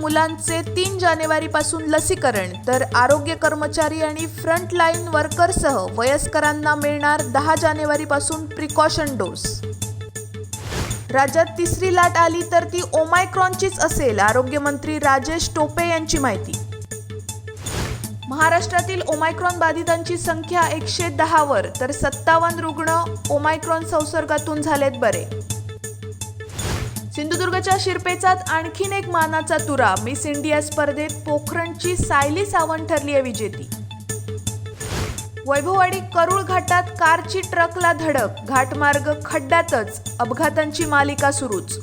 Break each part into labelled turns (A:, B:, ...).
A: मुलांचे तीन जानेवारीपासून लसीकरण तर आरोग्य कर्मचारी आणि फ्रंटलाईन वर्करसह वयस्करांना मिळणार दहा जानेवारीपासून प्रिकॉशन डोस. राज्यात तिसरी लाट आली तर ती ओमायक्रॉनचीच असेल आरोग्यमंत्री राजेश टोपे यांची माहिती. महाराष्ट्रातील ओमायक्रॉन बाधितांची संख्या एकशे दहावर तर सत्तावन्न रुग्ण ओमायक्रॉन संसर्गातून झालेत बरे. सिंधुदुर्गच्या शिरपेचात आणखीन एक मानाचा तुरा मिस इंडिया स्पर्धेत पोखरणची सायली सावंत ठरली आहे विजेती. वैभववाडी करुळ घाटात कारची ट्रकला धडक घाटमार्ग खड्ड्यातच अपघातांची मालिका सुरूच.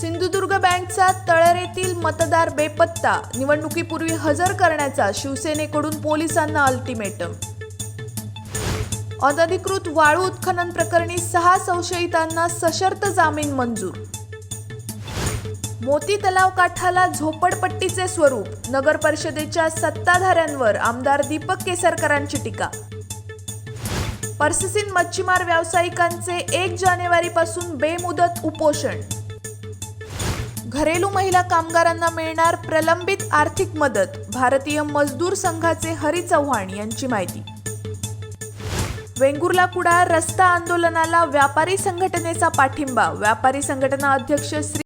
A: सिंधुदुर्ग बँकचा तळरेतील मतदार बेपत्ता निवडणुकीपूर्वी हजर करण्याचा शिवसेनेकडून पोलिसांना अल्टिमेटम. अनधिकृत वाळू उत्खनन प्रकरणी सहा संशयितांना सशर्त जामीन मंजूर. मोती तलाव काठाला झोपडपट्टीचे स्वरूप नगर परिषदेच्या सत्ताधाऱ्यांवर आमदार दीपक केसरकरांची टीका. पर्ससीन मच्छीमार व्यावसायिकांचे एक जानेवारीपासून बेमुदत उपोषण. घरेलू महिला कामगारांना मिळणार प्रलंबित आर्थिक मदत भारतीय मजदूर संघाचे हरी चव्हाण यांची माहिती. वेंगुर्ला कुडाळ रस्ता आंदोलनाला व्यापारी संघटनेचा पाठिंबा. व्यापारी संघटना अध्यक्ष श्री